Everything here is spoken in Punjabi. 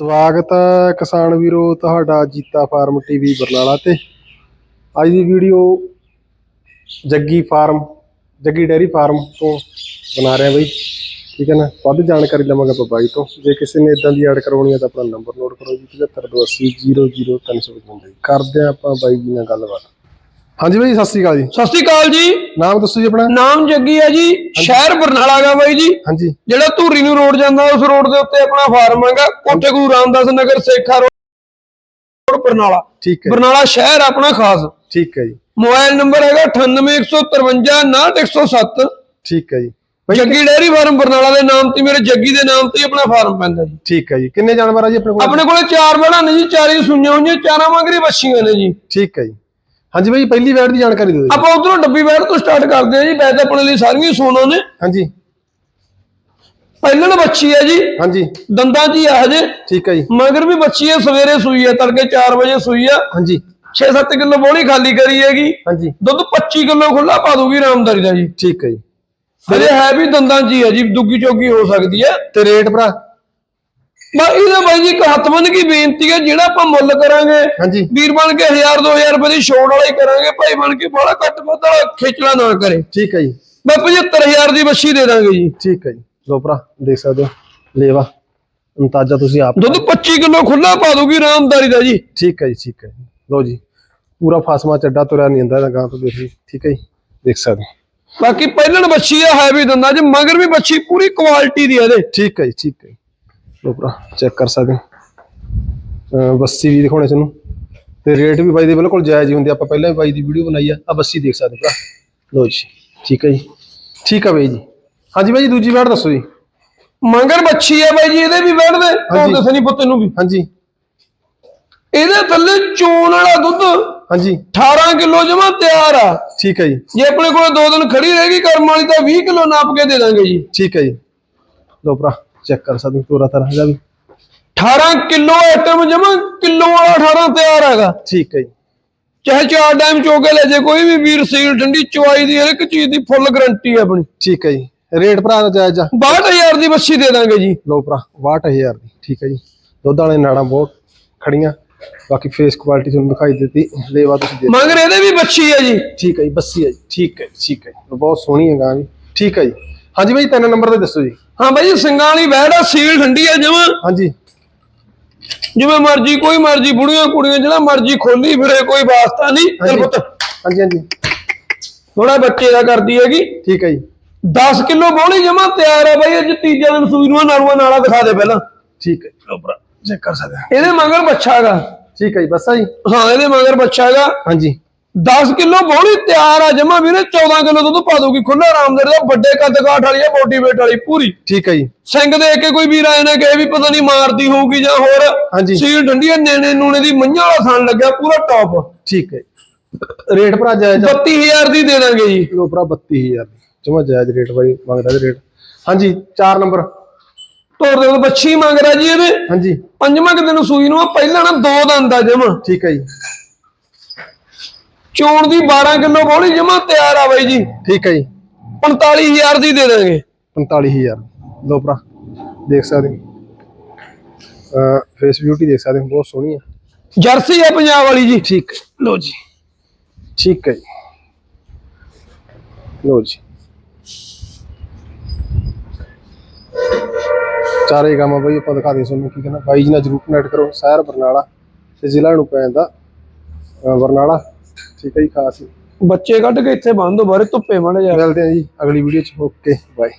ਸਵਾਗਤ ਹੈ ਕਿਸਾਨ ਵੀਰੋ, ਤੁਹਾਡਾ ਜੀਤਾ ਫਾਰਮ ਟੀਵੀ ਬਰਨਾਲਾ ਤੇ। ਅੱਜ ਦੀ video Jaggi farm, Jaggi dairy farm ਤੋਂ ਬਣਾ ਰਹੇ ਹਾਂ ਬਈ। ਠੀਕ ਹੈ ਨਾ? ਵੱਧ ਜਾਣਕਾਰੀ ਲਵਾਂਗਾ ਆਪਾਂ ਬਾਈ ਤੋਂ। ਜੇ ਕਿਸੇ ਨੇ ਇਦਾਂ ਦੀ ਐਡ ਕਰਵਾਉਣੀ ਹੈ ਤਾਂ ਆਪਣਾ ਨੰਬਰ ਨੋਟ ਕਰੋ ਜੀ 7528000355 ਕਰਦੇ ਹਾਂ ਆਪਾਂ ਬਾਈ ਜੀ ਨਾਲ ਗੱਲਬਾਤ। ਹਾਂਜੀ ਬਾਈ ਸਤਿ ਸ੍ਰੀ ਅਕਾਲ ਜੀ। ਸਤਿ ਸ਼੍ਰੀ ਅਕਾਲ ਜੀ। ਨਾਮ ਦੱਸੋ ਜੀ ਆਪਣਾ। ਨਾਮ ਜੱਗੀ ਹੈ ਜੀ ਸ਼ਹਿਰ ਬਰਨਾਲਾ ਦਾ ਬਾਈ ਜੀ। ਹਾਂਜੀ। ਜਿਹੜਾ ਧੂਰੀ ਨੂੰ ਰੋਡ ਜਾਂਦਾ ਉਸ ਰੋਡ ਦੇ ਉੱਤੇ ਆਪਣਾ ਫਾਰਮ ਹੈਗਾ ਕੋਠੇ ਗੁਰੂ ਰਾਮਦਾਸ ਨਗਰ ਸੇਖਾ ਰੋਡ ਬਰਨਾਲਾ। ਠੀਕ ਹੈ ਬਰਨਾਲਾ ਸ਼ਹਿਰ ਆਪਣਾ ਖਾਸ। ਠੀਕ ਹੈ ਜੀ। ਮੋਬਾਈਲ ਨੰਬਰ ਹੈਗਾ 9815599107 ਠੀਕ ਹੈ ਜੀ। ਜੱਗੀ ਡੇਅਰੀ ਫਾਰਮ ਬਰਨਾਲਾ ਦੇ ਨਾਮ ਤੇ ਮੇਰੇ ਜੱਗੀ ਦੇ ਨਾਮ ਤੇ ਆਪਣਾ ਫਾਰਮ ਪੈਂਦਾ ਜੀ। ਠੀਕ ਹੈ ਜੀ। ਕਿੰਨੇ ਜਾਨਵਰ ਆ ਜੀ ਆਪਣੇ ਕੋਲ? ਆਪਣੇ ਕੋਲੇ ਚਾਰ ਬੜਾ ਨੇ ਜੀ ਚਾਰੇ ਸੁਈਆਂ ਹੋਈਆਂ ਚਾਰਾਂ ਮੰਗਰੀ ਬੱਛੀਆਂ ਨੇ ਜੀ। ਠੀਕ ਹੈ ਜੀ। ਹਾਂਜੀ ਬਾਈ ਪਹਿਲੀ ਵੈਟ ਦੀ ਜਾਣਕਾਰੀ ਦਿਓ ਆਪਾਂ ਉਧਰੋਂ ਡੱਬੀ ਬੈਠ ਤੋਂ ਸਟਾਰਟ ਕਰਦੇ ਹਾਂ ਜੀ ਵੈਸੇ ਆਪਣੇ ਲਈ ਸਾਰੀਆਂ ਸੋਨਾ ਨੇ। ਹਾਂਜੀ। ਪਹਿਲਣ ਬੱਚੀ ਹੈ ਜੀ। ਹਾਂਜੀ। ਦੰਦਾਂ 'ਚ ਹੀ ਆ ਹਜੇ। ਠੀਕ ਹੈ ਜੀ। ਮਗਰ ਵੀ ਬੱਚੀ ਹੈ ਸਵੇਰੇ ਸੂਈ ਹੈ ਤੜਕੇ 4 ਵਜੇ ਸੂਈ ਆ। ਹਾਂਜੀ। 6-7 ਕਿਲੋ ਬੋਲੀ ਖਾਲੀ ਕਰੀ ਹੈਗੀ। ਹਾਂਜੀ। ਦੁੱਧ 25 ਕਿਲੋ ਖੁੱਲਾ ਪਾ ਦੂਗੀ ਰਾਮਦਾਰੀ ਦਾ ਜੀ। ਠੀਕ ਹੈ ਜੀ। ਹਜੇ ਹੈ ਵੀ ਦੰਦਾਂ 'ਚ ਹੀ ਹੈ ਜੀ ਦੁੱਗੀ ਚੋਗੀ ਹੋ ਸਕਦੀ ਹੈ। ਤੇ ਰੇਟ ਭਰਾ? ਬਸ ਇਹਦਾ ਬਾਈ ਜੀ ਇੱਕ ਹੱਥ ਬੰਨ ਕੀ ਬੇਨਤੀ ਹੈ ਜਿਹੜਾ ਆਪਾਂ ਮੁੱਲ ਕਰਾਂਗੇ ਵੀਰ ਬਣ ਕੇ 1000 2000 ਰੁਪਏ ਦੀ ਛੋੜ ਵਾਲਾ ਹੀ ਕਰਾਂਗੇ ਭਾਈ ਬਣ ਕੇ ਬੜਾ ਘੱਟ ਵਾਲਾ ਖੇਚਲਾ ਨਾ ਕਰੇ। ਠੀਕ ਹੈ ਜੀ। ਮੈਂ 75000 ਦੀ ਬੱਛੀ ਦੇ ਦਾਂਗੇ ਜੀ। ਠੀਕ ਹੈ ਜੀ। ਲੋ ਭਰਾ ਦੇਖ ਸਕਦੇ ਹੋ। ਲੇਵਾ ਅੰਤਾਜਾ ਤੁਸੀਂ ਆਪ ਦੁੱਧ 25 ਕਿਲੋ ਖੁੱਲਾ ਪਾ ਦੂਗੀ ਰਾਮਦਾਰੀ ਦਾ ਜੀ। ਠੀਕ ਹੈ ਜੀ ਠੀਕ ਹੈ ਜੀ। ਲਓ ਜੀ ਪੂਰਾ ਫਾਸਮਾ ਚੱਡਾ ਤੁਰਿਆ ਨਹੀਂ ਜਾਂਦਾ ਗਾਂ ਤੋਂ ਦੇਖ ਜੀ ਠੀਕ ਹੈ ਜੀ ਦੇਖ ਸਕਦੇ ਹੋ। ਬਾਕੀ ਪਹਿਲਣ ਬੱਛੀ ਆ ਹੈ ਵੀ ਦੰਦਾਂ 'ਚ ਮਗਰ ਵੀ ਬੱਛੀ ਪੂਰੀ ਕੁਆਲਿਟੀ ਦੀ ਹੈ ਇਹਦੇ। ਠੀਕ ਹੈ ਜੀ ਠੀਕ ਹੈ ਲਓ ਭਰਾ ਚੈੱਕ ਕਰ ਸਕਦੇ ਹੋ। ਬੱਸੀ ਵੀ ਦਿਖਾਉਣੇ ਤੁਹਾਨੂੰ। ਤੇ ਰੇਟ ਵੀ ਬਾਈ ਦੇ ਬਿਲਕੁਲ ਜਾਇਜ਼ ਹੀ ਹੁੰਦੇ ਆਪਾਂ ਪਹਿਲਾਂ ਵੀ ਬਾਈ ਦੀ ਵੀਡੀਓ ਬਣਾਈ ਆ ਆ ਬੱਸੀ ਦੇਖ ਸਕਦੇ ਹੋ ਭਰਾ। ਲਓ ਜੀ ਠੀਕ ਹੈ ਜੀ। ਠੀਕ ਆ ਬਾਈ ਜੀ। ਹਾਂਜੀ ਬਾਈ ਜੀ ਦੂਜੀ ਵਾਰ ਦੱਸੋ ਜੀ। ਮੰਗਰ ਬੱਚੀ ਆ ਬਾਈ ਜੀ ਇਹਦੇ ਵੀ ਬੈਠਦੇ ਹਾਂਜੀ। ਉਹ ਦੱਸਣੀ ਪੁੱਤ ਨੂੰ ਵੀ। ਹਾਂਜੀ। ਇਹਦੇ ਥੱਲੇ ਚੋਣ ਵਾਲਾ ਦੁੱਧ ਹਾਂਜੀ। 18 ਕਿਲੋ ਜਮਾ ਤਿਆਰ ਆ। ਠੀਕ ਹੈ ਜੀ। ਜੇ ਆਪਣੇ ਕੋਲ ਦੋ ਦਿਨ ਖੜੀ ਰਹੇਗੀ ਕਰਮ ਵਾਲੀ ਤਾਂ 20 ਕਿਲੋ ਨਾਪ ਕੇ ਦੇ ਦਾਂਗੇ ਜੀ। ਠੀਕ ਹੈ ਜੀ। ਲਓ ਭਰਾ। ਚੈੱਕ ਕਰ ਸਕਦੇ ਹੋ ਪੂਰਾ ਤਰ੍ਹਾਂ ਦਾ ਵੀ। 18 ਕਿਲੋ ਆਈਟਮ ਜਮਾ ਕਿਲੋ ਵਾਲਾ 18 ਤਿਆਰ ਹੈਗਾ। ਠੀਕ ਹੈ ਜੀ। ਚਾਹੇ ਚਾਰ ਟਾਈਮ ਚੋ ਕੇ ਲੈ ਜੇ ਕੋਈ ਵੀ ਵੀਰ ਸੀਲ ਠੰਡੀ ਚਵਾਈ ਦੀ ਹਰ ਇੱਕ ਚੀਜ਼ ਦੀ ਫੁੱਲ ਗਾਰੰਟੀ ਹੈ ਆਪਣੀ। ਠੀਕ ਹੈ ਜੀ। ਰੇਟ ਭਰਾ ਦਾ ਜਾਇਜ਼। ਆ 62000 ਦੀ ਬੱਛੀ ਦੇ ਦਾਂਗੇ ਜੀ। ਲਓ ਭਰਾ 62000 ਦੀ। ਠੀਕ ਹੈ ਜੀ। ਦੁੱਧ ਵਾਲੇ ਨਾੜਾਂ ਬਹੁਤ ਖੜੀਆਂ। ਬਾਕੀ ਫੇਸ ਕੁਆਲਿਟੀ ਤੁਹਾਨੂੰ ਦਿਖਾਈ ਦਿੱਤੀ। ਲੇਵਾ ਤੁਸੀਂ ਦੇ ਮਗਰ ਇਹਦੇ ਵੀ ਬੱਛੀ ਹੈ ਜੀ। ਠੀਕ ਹੈ ਜੀ ਬੱਸੀ ਹੈ ਜੀ। ਠੀਕ ਹੈ ਜੀ, ਠੀਕ ਹੈ ਜੀ। ਬਹੁਤ ਸੋਹਣੀ ਹੈ ਗਾਂ ਵੀ ਠੀਕ ਹੈ ਜੀ। ਹਾਂਜੀ ਬਾਈ ਤਿੰਨ ਨੰਬਰ ਤੇ ਦੱਸੋ ਜੀ। ਹਾਂ ਬਾਈ ਜੀ ਸਿੰਘਾਂ ਵਾਲੀ ਬੈੜ ਆ ਸੀਲ ਠੰਡੀ ਆ ਜਮਾ ਹਾਂਜੀ। ਜਿਵੇਂ ਮਰਜ਼ੀ ਕੋਈ ਮਰਜ਼ੀ ਬੁੜੀਆਂ ਕੁੜੀਆਂ ਜਿਹੜਾ ਮਰਜ਼ੀ ਖੋਲੀ ਫਿਰੇ ਕੋਈ ਵਾਸਤਾ ਨਹੀਂ। ਚਲ ਹਾਂਜੀ। ਪੁੱਤ। ਹਾਂਜੀ ਹਾਂਜੀ। ਥੋੜਾ ਬੱਚੇ ਦਾ ਕਰਦੀ ਹੈਗੀ। ਠੀਕ ਹੈ ਜੀ। 10 ਕਿਲੋ ਬੋਲੀ ਜਮਾ ਤਿਆਰ ਹੈ ਬਾਈ ਅੱਜ ਤੀਜੇ ਦਿਨ ਸੂਈ ਨੂੰ ਨਾਲੂਆ ਨਾਲਾ ਦਿਖਾ ਦੇ ਪਹਿਲਾਂ। ਠੀਕ ਹੈ। ਲਓ ਭਰਾ। ਚੈੱਕ ਕਰ ਸਕਦੇ ਇਹਦੇ ਮਗਰ ਬੱਚਾ ਹੈਗਾ। ਠੀਕ ਹੈ ਜੀ ਬੱਸਾ ਜੀ। ਹਾਂ ਇਹਦੇ ਮਗਰ ਬੱਚਾ ਹੈਗਾ। ਹਾਂਜੀ। 10 ਕਿਲੋ ਬੋਲੀ ਤਿਆਰ ਆ ਜਮਾ ਵੀਰੇ 14 ਕਿਲੋ ਦੁੱਧ ਪਾ ਦੂਗੀ ਖੁੱਲਾ ਆਰਾਮਦਾਰ ਦਾ ਵੱਡੇ ਕੱਦ ਕਾਠ ਵਾਲੀ ਹੈ ਬੋਡੀ ਵੇਟ ਵਾਲੀ ਪੂਰੀ। ਠੀਕ ਹੈ ਜੀ। ਸਿੰਘ ਦੇਖ ਕੇ ਕੋਈ ਵੀਰ ਆਏ ਨਾ ਕਹੇ ਵੀ ਪਤਾ ਨਹੀਂ ਮਾਰਦੀ ਹੋਊਗੀ ਜਾਂ ਹੋਰ। ਸੀਲ ਹੈ ਨੇਣੇ ਨੂਣੇ ਦੀ ਮਈਆਂ ਵਾਲਾ ਥਣ ਲੱਗਿਆ ਪੂਰਾ ਟੌਪ ਠੀਕ ਹੈ ਰੇਟ ਭਰਾ ਜਾਇਜ਼ ਆ? 32000 ਦੀ ਦੇ ਦਾਂਗੇ ਜੀ। ਲੋ ਭਰਾ 32000 ਜਮਾ ਜਾਇਜ਼ ਰੇਟ ਬਾਈ ਮੰਗਦਾ ਇਹ ਰੇਟ। ਹਾਂਜੀ 4 ਨੰਬਰ। ਤੋੜ ਦੇ ਬੱਚੀ ਮੰਗ ਰਿਹਾ ਜੀ ਇਹਦੇ। ਹਾਂਜੀ। ਪੰਜਵਾਂ ਕਿ ਦਿਨ ਸੂਈ ਨੂੰ ਆ, ਪਹਿਲਾਂ ਨਾ ਦੋ ਦੰਦ ਆ ਜਮਾ। ਠੀਕ ਹੈ ਜੀ। ਚੋਣ ਦੀ 12 ਕਿਲੋ ਬੋਲੀ ਜਮਾ ਤਿਆਰ ਆ ਬਾਈ ਜੀ। ਠੀਕ ਹੈ ਜੀ। 45000 ਦੀ ਦੇ ਦਾਂਗੇ। 45000 ਲੋ ਭਰਾ ਦੇਖ ਸਕਦੇ ਹੋ। ਫੇਸ ਬਿਊਟੀ ਦੇਖ ਸਕਦੇ ਹੋ ਬਹੁਤ ਸੋਹਣੀ ਹੈ ਜਰਸੀ ਆ ਪੰਜਾਬ ਵਾਲੀ ਜੀ। ਠੀਕ। ਲੋ ਜੀ। ਠੀਕ ਹੈ ਜੀ। ਲੋ ਜੀ। ਚਾਰੇ ਗਾਮਾ ਬਾਈ ਆਪਾਂ ਦਿਖਾ ਦੇ ਤੁਹਾਨੂੰ ਕੀ ਕਹਿੰਦਾ। ਬਾਈ ਜੀ ਨਾਲ ਜਰੂਰ ਕਨੈਕਟ ਕਰੋ ਸ਼ਹਿਰ ਬਰਨਾਲਾ ਤੇ ਜ਼ਿਲ੍ਹਾ ਨੂੰ ਪੈ ਜਾਂਦਾ ਬਰਨਾਲਾ। ਠੀਕ ਹੈ ਜੀ ਖਾਸ। ਬੱਚੇ ਕੱਢ ਕੇ ਇੱਥੇ ਬੰਦ ਹੋ ਬਾਰੇ ਧੁੱਪੇ ਮੜ ਜਾ ਮਿਲਦੇ ਹਾਂ ਜੀ ਅਗਲੀ ਵੀਡੀਓ ਚ। Okay bye